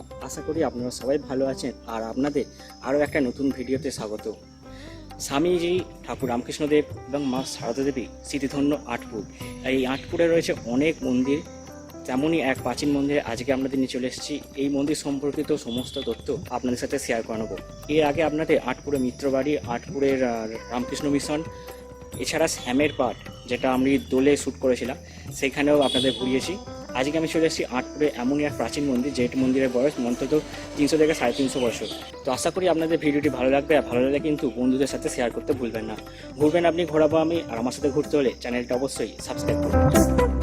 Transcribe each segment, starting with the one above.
আপনারা আশা করি আপনারা সবাই ভালো আছেন। আর আপনাদের আরও একটা নতুন ভিডিওতে স্বাগত। স্বামীজি, ঠাকুর রামকৃষ্ণদেব এবং মা সারদা দেবী স্মৃতিধন্য আটপুর। এই আটপুরে রয়েছে অনেক মন্দির। তেমনই এক প্রাচীন মন্দিরে আজকে আপনাদের নিয়ে চলে এসেছি। এই মন্দির সম্পর্কিত সমস্ত তথ্য আপনাদের সাথে শেয়ার করে নেব এর আগে আপনাদের আটপুরে মিত্রবাড়ি, আটপুরের রামকৃষ্ণ মিশন এছাড়া স্যামের পার্ট, যেটা আমি দোলে শ্যুট করেছিলাম, সেখানেও আপনাদের ঘুরিয়েছি। আজকে আমি চলে এসেছি আটপুরে এমনই এক প্রাচীন মন্দির যেটি মন্দিরের বয়স অন্তত তিনশো থেকে সাড়ে তিনশো বছর। তো আশা করি আপনাদের ভিডিওটি ভালো লাগবে, আর ভালো লাগলে কিন্তু বন্ধুদের সাথে শেয়ার করতে ভুলবেন না। ঘুরবেন আপনি ঘোরাবো আমি, আর আমার সাথে ঘুরতে হলে চ্যানেলটা অবশ্যই সাবস্ক্রাইব করুন।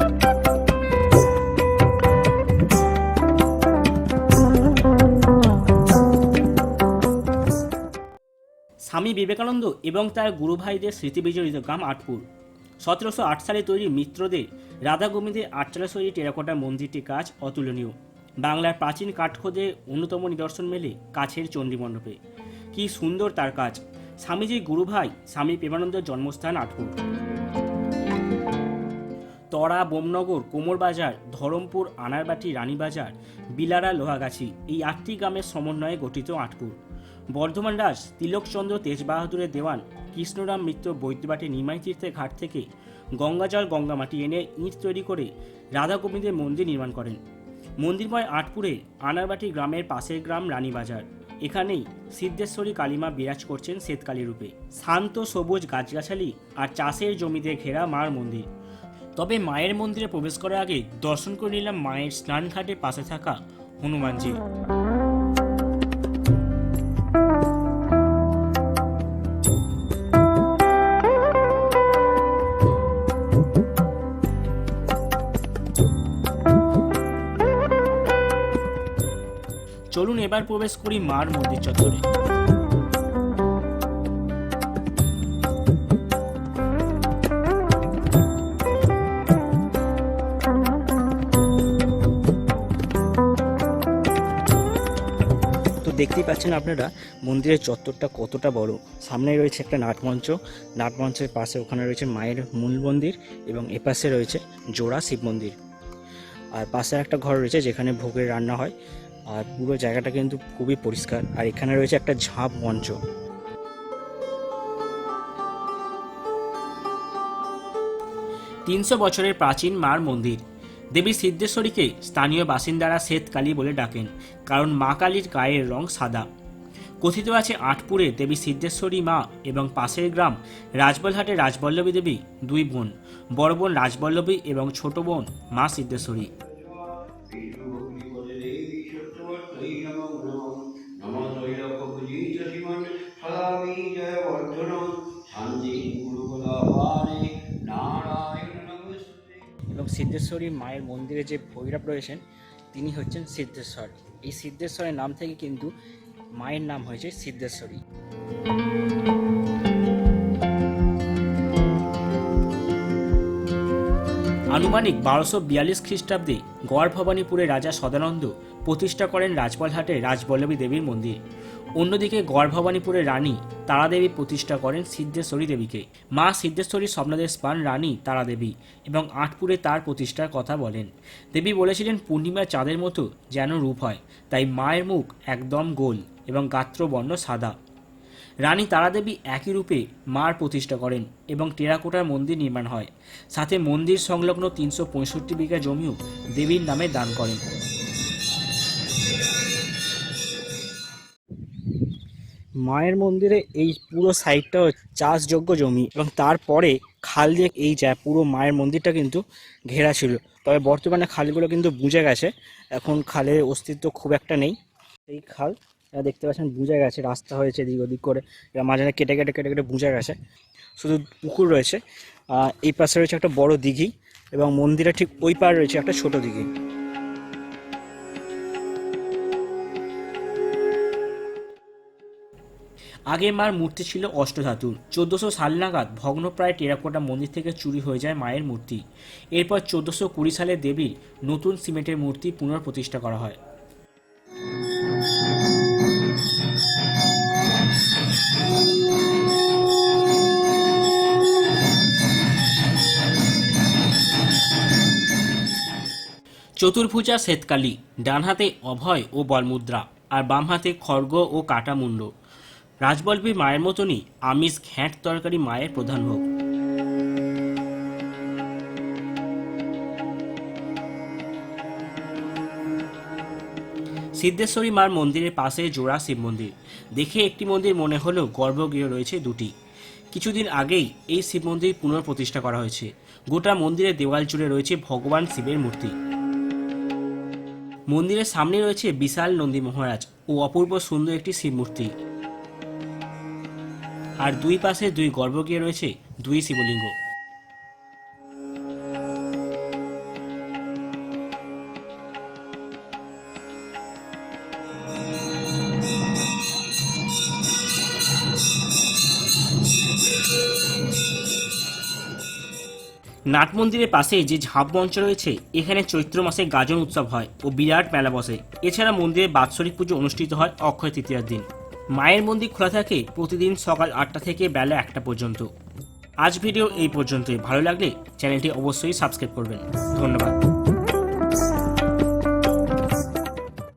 স্বামী বিবেকানন্দ এবং তার গুরু ভাইদের স্মৃতি বিজড়িত গ্রাম আটপুর। সতেরোশো আট সালে তৈরি মিত্রদের রাধা গোবিন্দের আটচালা শৈলী টেরাকোটা মন্দিরটি কাজ অতুলনীয়। বাংলার প্রাচীন কাঠখোদে অন্যতম নিদর্শন মেলে কাছের চণ্ডী মণ্ডপে কি সুন্দর তার কাজ। স্বামীজির গুরু ভাই স্বামী প্রেমানন্দের জন্মস্থান আটপুর। তরা, বোমনগর, কোমরবাজার, ধরমপুর, আনারবাটি, রানীবাজার, বিলারা, লোহাগাছি এই আটটি গ্রামের সমন্বয়ে গঠিত আটপুর। বর্ধমান রাজ তিলকচন্দ্র তেজবাহাদুরের দেওয়ান, কৃষ্ণরাম মিত্র বৈদ্যবাটি নিমাই তীর্থের ঘাট থেকে গঙ্গাজল গঙ্গামাটি এনে ইঁট তৈরি করে রাধা গোবিন্দের মন্দির নির্মাণ করেন। মন্দিরময় আটপুরে আনারবাটি গ্রামের পাশের গ্রাম রানীবাজার। এখানেই সিদ্ধেশ্বরী কালীমা বিরাজ করছেন শ্বেতকালী রূপে। শান্ত, সবুজ গাছগাছালি আর চাষের জমিতে ঘেরা মার মন্দির। তবে মায়ের মন্দিরে প্রবেশ করার আগে দর্শন করে নিলাম মায়ের স্নানঘাটের পাশে থাকা হনুমানজি চলুন এবার প্রবেশ করি মার মন্দির চত্বরে। দেখতেই পাচ্ছেন আপনারা, মন্দিরের চত্বরটা কতটা বড়। সামনে রয়েছে একটা নাটমঞ্চ। নাটমঞ্চের পাশে ওখানে রয়েছে মায়ের মূল মন্দির এবং এপাশে রয়েছে জোড়া শিব মন্দির। আর পাশে একটা ঘর রয়েছে যেখানে ভোগের রান্না হয়। আর পুরো জায়গাটা কিন্তু খুবই পরিষ্কার। আর এখানে রয়েছে একটা ঝাঁপ মঞ্চ। তিনশো বছরের প্রাচীন মার মন্দির। দেবী সিদ্ধেশ্বরীকে স্থানীয় বাসিন্দারা শ্বেতকালী বলে ডাকেন, কারণ মা কালীর গায়ের রং সাদা। কথিত আছে, আটপুরে দেবী সিদ্ধেশ্বরী মা এবং পাশের গ্রাম রাজবলহাটে রাজবল্লভী দেবী দুই বোন, বড় বোন রাজবল্লভী এবং ছোট বোন মা সিদ্ধেশ্বরী। সিদ্ধেশ্বরী মায়ের মন্দিরে যে ভৈরব রয়েছেন, তিনি হচ্ছেন সিদ্ধেশ্বর। এই সিদ্ধেশ্বরের নাম থেকে কিন্তু মায়ের নাম হয়েছে সিদ্ধেশ্বরী। আনুমানিক বারোশো বিয়াল্লিশ খ্রিস্টাব্দে গড় ভবানীপুরে রাজা সদানন্দ প্রতিষ্ঠা করেন রাজবলহাটে রাজবল্লভী দেবীর মন্দির। অন্যদিকে গড় ভবানীপুরের রানী তারাদেবী প্রতিষ্ঠা করেন সিদ্ধেশ্বরী দেবীকে। মা সিদ্ধেশ্বরী স্বপ্নাদেশ পান রানী তারাদেবী এবং আটপুরে তার প্রতিষ্ঠার কথা বলেন। দেবী বলেছিলেন পূর্ণিমা চাঁদের মতো যেন রূপ হয়, তাই মায়ের মুখ একদম গোল এবং গাত্রবর্ণ সাদা। রানী তারাদেবী একই রূপে মার প্রতিষ্ঠা করেন এবং টেরাকোটার মন্দির নির্মাণ হয়। সাথে মন্দির সংলগ্ন তিনশো পঁয়ষট্টি বিঘা জমিও দেবীর নামে দান করেন। মায়ের মন্দিরে এই পুরো সাইডটা চাষযোগ্য জমি এবং তারপরে খাল দিয়ে এই যা পুরো মায়ের মন্দিরটা কিন্তু ঘেরা ছিল। তবে বর্তমানে খালগুলো কিন্তু বুঝে গেছে। এখন খালের অস্তিত্ব খুব একটা নেই। এই খাল দেখতে পাচ্ছেন বুঝে গেছে। রাস্তা হয়েছে এদিক ওদিক করে। মাঝখানে কেটে কেটে কেটে কেটে বুঝে গেছে। শুধু পুকুর রয়েছে। এই পাশে রয়েছে একটা বড় দিঘি এবং মন্দিরের ঠিক ওই পার রয়েছে একটা ছোট দিঘি। আগে মার মূর্তি ছিল অষ্টধাতুর চোদ্দোশো সাল নাগাদ ভগ্নপ্রায় টেরাকোটা মন্দির থেকে চুরি হয়ে যায় মায়ের মূর্তি। এরপর চোদ্দোশো কুড়ি সালে দেবীর নতুন সিমেন্টের মূর্তি পুনঃপ্রতিষ্ঠা করা হয়। চতুর্ভুজা শ্বেতকালী ডান হাতে অভয় ও বলমুদ্রা, আর বাম হাতে খড়গ ও কাটা মুন্ড রাজবল্লভীর মায়ের মতনই আমিষ ঘ্যাঁট তরকারি মায়ের প্রধান ভোগ। সিদ্ধেশ্বরী মার মন্দিরের পাশে জোড়া শিব মন্দির। দেখে একটি মন্দির মনে হলেও গর্ভগৃহ রয়েছে দুটি। কিছুদিন আগেই এই শিব মন্দির পুনঃপ্রতিষ্ঠা করা হয়েছে। গোটা মন্দিরের দেওয়াল জুড়ে রয়েছে ভগবান শিবের মূর্তি। মন্দিরের সামনে রয়েছে বিশাল নন্দী মহারাজ ও অপূর্ব সুন্দর একটি শিব মূর্তি। আর দুই পাশে দুই গর্ভগৃহে রয়েছে দুই শিবলিঙ্গ। নাট মন্দিরের পাশে যে ঝাঁপ মঞ্চ রয়েছে, এখানে চৈত্র মাসে গাজন উৎসব হয় ও বিরাট মেলা বসে। এছাড়া মন্দিরে বাৎসরিক পুজো অনুষ্ঠিত হয় অক্ষয় তৃতীয়ার দিন। মায়ের মন্দির খোলা থাকে প্রতিদিন সকাল আটটা থেকে বেলা একটা পর্যন্ত। আজ ভিডিও এই পর্যন্তই। ভালো লাগলে চ্যানেলটি অবশ্যই সাবস্ক্রাইব করবেন। ধন্যবাদ।